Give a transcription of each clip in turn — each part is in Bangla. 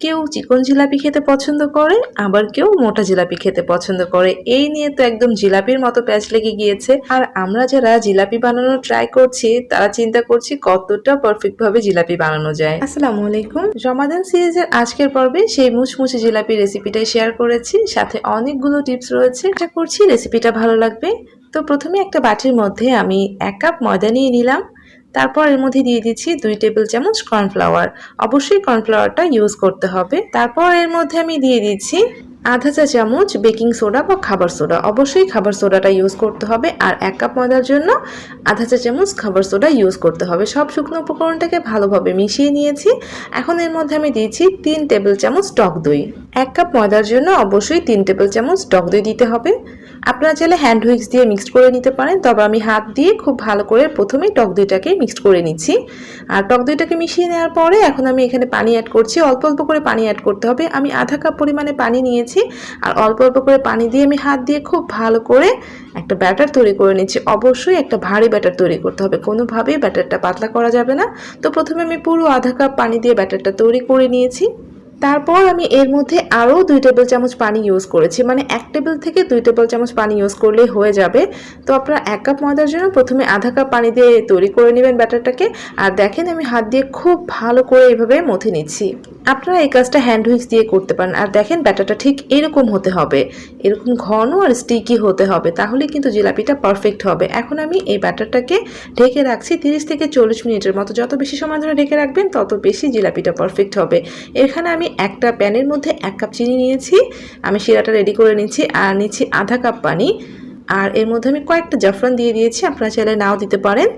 কেউ চিকন জিলাপি খেতে পছন্দ করে আবার কেউ মোটা জিলাপি খেতে পছন্দ করে। এই নিয়ে তো একদম জিলাপির মতো প্যাচ লেগে গিয়েছে। আর আমরা যারা জিলাপি বানানোর ট্রাই করছি তারা চিন্তা করছি কতটা পারফেক্ট ভাবে জিলাপি বানানো যায়। আসসালামু আলাইকুম। রমাদান সিরিজের আজকের পর্বে সেই মুচমুচে জিলাপি রেসিপিটাই শেয়ার করেছি। সাথে অনেকগুলো টিপস রয়েছে। আশা করছি রেসিপিটা ভালো লাগবে। তো প্রথমে একটা বাটির মধ্যে আমি এক কাপ ময়দা নিয়ে নিলাম। তারপর এর মধ্যে দিয়ে দিচ্ছি দুই টেবিল চামচ কর্নফ্লাওয়ার। অবশ্যই কর্নফ্লাওয়ারটা ইউজ করতে হবে। তারপর এর মধ্যে আমি দিয়ে দিচ্ছি আধা চা চামচ বেকিং সোডা বা খাবার সোডা। অবশ্যই খাবার সোডাটা ইউজ করতে হবে আর এক কাপ ময়দার জন্য আধা চা চামচ খাবার সোডা ইউজ করতে হবে। সব শুকনো উপকরণটাকে ভালোভাবে মিশিয়ে নিয়েছি। এখন এর মধ্যে আমি দিয়েছি তিন টেবিল চামচ টক দই। এক কাপ ময়দার জন্য অবশ্যই তিন টেবিল চামচ টক দই দিতে হবে। আপনারা চাইলে হ্যান্ড হুইক্স দিয়ে মিক্সড করে নিতে পারেন, তবে আমি হাত দিয়ে খুব ভালো করে প্রথমে টক দইটাকে মিক্সড করে নিচ্ছি। আর টক দইটাকে মিশিয়ে নেওয়ার পরে এখন আমি এখানে পানি অ্যাড করছি। অল্প অল্প করে পানি অ্যাড করতে হবে। আমি আধা কাপ পরিমাণে পানি নিয়েছি আর অল্প অল্প করে পানি দিয়ে আমি হাত দিয়ে খুব ভালো করে একটা ব্যাটার তৈরি করে নিচ্ছি। অবশ্যই একটা ভারী ব্যাটার তৈরি করতে হবে। কোনোভাবেই ব্যাটারটা পাতলা করা যাবে না। তো প্রথমে আমি পুরো আধা কাপ পানি দিয়ে ব্যাটারটা তৈরি করে নিয়েছি। তারপর আমি এর মধ্যে আরও দুই টেবিল চামচ পানি ইউজ করেছি। মানে এক টেবিল থেকে দুই টেবিল চামচ পানি ইউজ করলেই হয়ে যাবে। তো আপনারা এক কাপ ময়দার জন্য প্রথমে আধা কাপ পানি দিয়ে তৈরি করে নেবেন ব্যাটারটাকে। আর দেখেন আমি হাত দিয়ে খুব ভালো করে এভাবে মথে নিচ্ছি। আপনারা এই কাজটা হ্যান্ড হুইক্স দিয়ে করতে পারেন। আর দেখেন ব্যাটারটা ঠিক এরকম হতে হবে। এরকম ঘন আর স্টিকি হতে হবে। তাহলে কিন্তু জিলাপিটা পারফেক্ট হবে। এখন আমি এই ব্যাটারটাকে ঢেকে রাখছি তিরিশ থেকে চল্লিশ মিনিটের মতো। যত বেশি সময় ধরে ঢেকে রাখবেন, তত বেশি জিলাপিটা পারফেক্ট হবে। এখানে আমি একটা প্যানের মধ্যে এক কাপ চিনি নিয়েছি, আমি শিরাটা রেডি করে নিচ্ছি, আর নিচ্ছি আধা কাপ পানি। আর এর মধ্যে আমি কয়েকটা জাফরান দিয়ে দিয়েছি, আপনারা চাইলে নাও দিতে পারেন।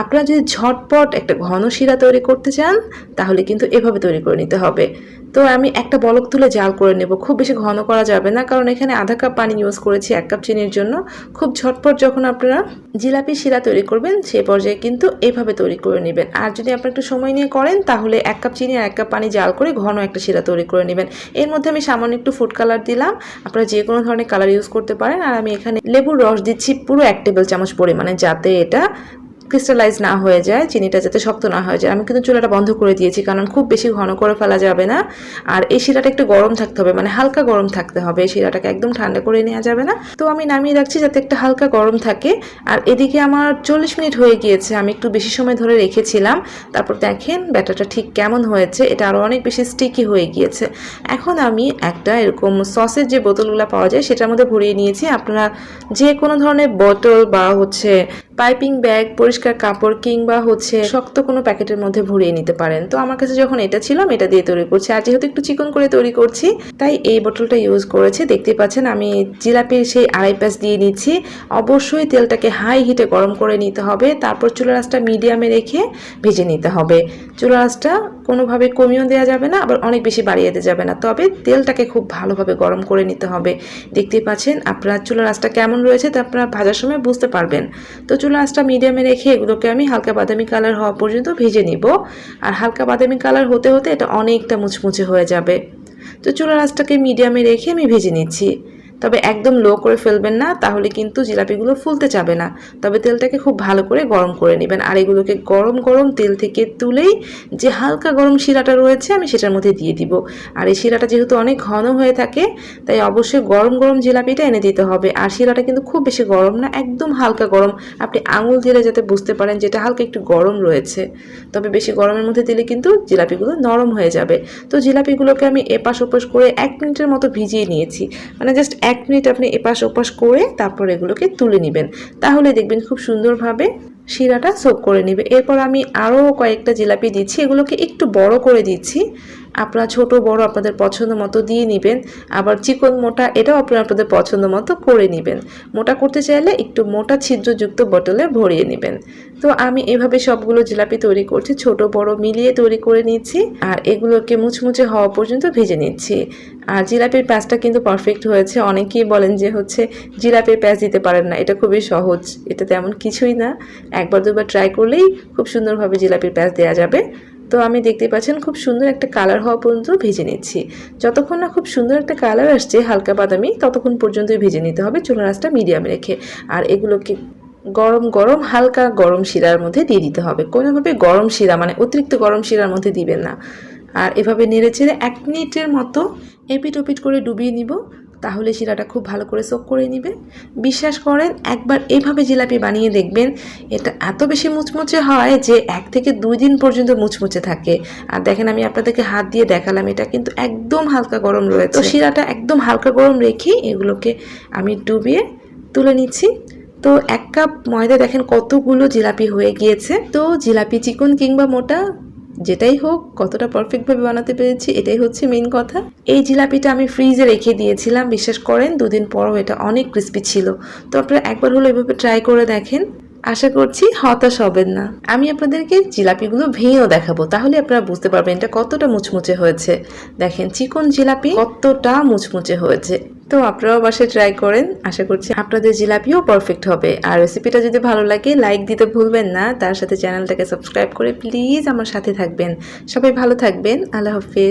আপনারা যদি ঝটপট একটা ঘন শিরা তৈরি করতে চান, তাহলে কিন্তু এভাবে তৈরি করে নিতে হবে। তো আমি একটা বলক তুলে জাল করে নেব। খুব বেশি ঘন করা যাবে না, কারণ এখানে আধা কাপ পানি ইউজ করেছি, এক কাপ চিনির জন্য। খুব ঝটপট যখন আপনারা জিলাপি শিরা তৈরি করবেন সেই পর্যায়ে কিন্তু এভাবে তৈরি করে নেবেন। আর যদি আপনারা একটু সময় নিয়ে করেন, তাহলে এক কাপ চিনি আর এক কাপ পানি জাল করে ঘন একটা শিরা তৈরি করে নেবেন। এর মধ্যে আমি সামান্য একটু ফুড কালার দিলাম। আপনারা যে কোনো ধরনের কালার ইউজ করতে পারেন। আর আমি এখানে লেবুর রস দিচ্ছি পুরো এক টেবিল চামচ পরিমাণে, যাতে এটা ক্রিস্টালাইজ না হয়ে যায়, চিনিটা যাতে শক্ত না হয়ে যায়। আমি কিন্তু চুলাটা বন্ধ করে দিয়েছি, কারণ খুব বেশি ঘন করে ফেলা যাবে না। আর এই শিরাটা একটু গরম থাকতে হবে মানে হালকা গরম থাকতে হবে। এই শিরাটাকে একদম ঠান্ডা করে নেওয়া যাবে না। তো আমি নামিয়ে রাখছি যাতে একটা হালকা গরম থাকে। আর এদিকে আমার চল্লিশ মিনিট হয়ে গিয়েছে, আমি একটু বেশি সময় ধরে রেখেছিলাম। তারপর দেখেন ব্যাটারটা ঠিক কেমন হয়েছে, এটা আরও অনেক বেশি স্টিকি হয়ে গিয়েছে। এখন আমি একটা এরকম সসের যে বোতলগুলো পাওয়া যায়, সেটার মধ্যে ভরিয়ে নিয়েছি। আপনারা যে কোনো ধরনের বোতল বা হচ্ছে পাইপিং ব্যাগ পরিষ্কার কাপড় কিংবা হচ্ছে শক্ত কোনো প্যাকেটের মধ্যে ভরিয়ে নিতে পারেন। তো আমার কাছে যখন এটা ছিল, আমি এটা দিয়ে তৈরি করছি। আর যেহেতু একটু চিকন করে তৈরি করছি, তাই এই বোতলটা ইউজ করেছি। দেখতে পাচ্ছেন, আমি জিলাপির সেই আড়াই প্যাচ দিয়ে নিচ্ছি। অবশ্যই তেলটাকে হাই হিটে গরম করে নিতে হবে। তারপর চুলা রাসটা মিডিয়ামে রেখে ভেজে নিতে হবে। চুলা রাসটা কোনোভাবে কমিয়েও দেওয়া যাবে না, আবার অনেক বেশি বাড়িয়ে দেওয়া যাবে না। তবে তেলটাকে খুব ভালোভাবে গরম করে নিতে হবে। দেখতে পাচ্ছেন, আপনার চুলা রাসটা কেমন রয়েছে তা আপনারা ভাজার সময় বুঝতে পারবেন। তো চুলা আঁচটা মিডিয়ামে রেখে এগুলোকে আমি হালকা বাদামি কালার হওয়া পর্যন্ত ভেজে নিব। আর হালকা বাদামি কালার হতে হতে এটা অনেকটা মুচমুচে হয়ে যাবে। তো চুলার আঁচটাকে মিডিয়ামে রেখে আমি ভেজে নিচ্ছি। তবে একদম লো করে ফেলবেন না, তাহলে কিন্তু জিলাপিগুলো ফুলতে যাবে না। তবে তেলটাকে খুব ভালো করে গরম করে নেবেন আর এগুলোকে গরম গরম তেল থেকে তুলেই যে হালকা গরম শিরাটা রয়েছে আমি সেটার মধ্যে দিয়ে দিব। আর এই শিরাটা যেহেতু অনেক ঘন হয়ে থাকে, তাই অবশ্যই গরম গরম জিলাপিটা এনে দিতে হবে। আর শিরাটা কিন্তু খুব বেশি গরম না, একদম হালকা গরম। আপনি আঙুল দিলে যাতে বুঝতে পারেন যেটা হালকা একটু গরম রয়েছে। তবে বেশি গরমের মধ্যে দিলে কিন্তু জিলাপিগুলো নরম হয়ে যাবে। তো জিলাপিগুলোকে আমি এপাশ ওপাশ করে এক মিনিটের মতো ভিজিয়ে নিয়েছি। মানে জাস্ট এক মিনিট আপনি এপাশ ওপাশ করে তারপর এগুলোকে তুলে নেবেন। তাহলে দেখবেন খুব সুন্দরভাবে শিরাটা সোপ করে নেবে। এরপর আমি আরও কয়েকটা জিলাপি দিচ্ছি। এগুলোকে একটু বড় করে দিচ্ছি। আপনারা ছোট, বড় আপনাদের পছন্দ মতো দিয়ে নেবেন। আবার চিকন মোটা, এটাও আপনারা আপনাদের পছন্দ মতো করে নেবেন। মোটা করতে চাইলে একটু মোটা ছিদ্রযুক্ত বোতলে ভরিয়ে নেবেন। তো আমি এভাবে সবগুলো জিলাপি তৈরি করছি, ছোট, বড় মিলিয়ে তৈরি করে নিচ্ছি। আর এগুলোকে মুচমুচে হওয়া পর্যন্ত ভেজে নিচ্ছি। আর জিলাপির প্যাঁচটা কিন্তু পারফেক্ট হয়েছে। অনেকেই বলেন যে হচ্ছে জিলাপির প্যাঁচ দিতে পারেন না, এটা খুবই সহজ। এটা তেমন কিছুই না। একবার দুবার ট্রাই করলেই খুব সুন্দরভাবে জিলাপির প্যাঁচ দেওয়া যাবে। তো আমি দেখতে পাচ্ছেন খুব সুন্দর একটা কালার হওয়া পর্যন্ত ভেজে নিচ্ছি। যতক্ষণ না খুব সুন্দর একটা কালার আসছে, হালকা বাদামি, ততক্ষণ পর্যন্তই ভেজে নিতে হবে চুলা রাসটা মিডিয়াম রেখে। আর এগুলোকে গরম গরম, হালকা গরম শিরার মধ্যে দিয়ে দিতে হবে। কোনোভাবে গরম শিরা মানে অতিরিক্ত গরম শিরার মধ্যে দিবেন না। আর এভাবে নেড়ে চেড়ে এক মিনিটের মতো এপিট ওপিট করে ডুবিয়ে নিব। তাহলে শিরাটা খুব ভালো করে সোক করে নেবে বিশ্বাস করেন একবার এইভাবে জিলাপি বানিয়ে দেখবেন এটা এত বেশি মুচমুচে হয় যে এক থেকে দুই দিন পর্যন্ত মুচমুচে থাকে। আর দেখেন আমি আপনাদেরকে হাত দিয়ে দেখালাম এটা কিন্তু একদম হালকা গরম রয়েছে। তো শিরাটা একদম হালকা গরম রেখে এগুলোকে আমি ডুবিয়ে তুলে নিচ্ছি। তো এক কাপ ময়দা দেখেন কতগুলো জিলাপি হয়ে গিয়েছে। তো জিলাপি চিকন কিংবা মোটা যেটাই হোক, কতটা পারফেক্টভাবে বানাতে পেরেছি, এটাই হচ্ছে মেন কথা। এই জিলাপিটা আমি ফ্রিজে রেখে দিয়েছিলাম, বিশ্বাস করেন, দুদিন পরও এটা অনেক ক্রিস্পি ছিল। তো আপনারা একবার হলো এভাবে ট্রাই করে দেখেন। আশা করছি হতাশ হবেন না। আমি আপনাদেরকে জিলাপিগুলো ভেঙেও দেখাবো, তাহলে আপনারা বুঝতে পারবেন এটা কতটা মুচমুচে হয়েছে। দেখেন, চিকন জিলাপি কতটা মুচমুচে হয়েছে। তো আপনারাও বাসায় ট্রাই করেন, আশা করছি আপনাদের জিলাপিও পারফেক্ট হবে। আর রেসিপিটা যদি ভালো লাগে লাইক দিতে ভুলবেন না। তার সাথে চ্যানেলটাকে সাবস্ক্রাইব করে প্লিজ আমার সাথে থাকবেন। সবাই ভালো থাকবেন, আল্লাহ হাফিজ।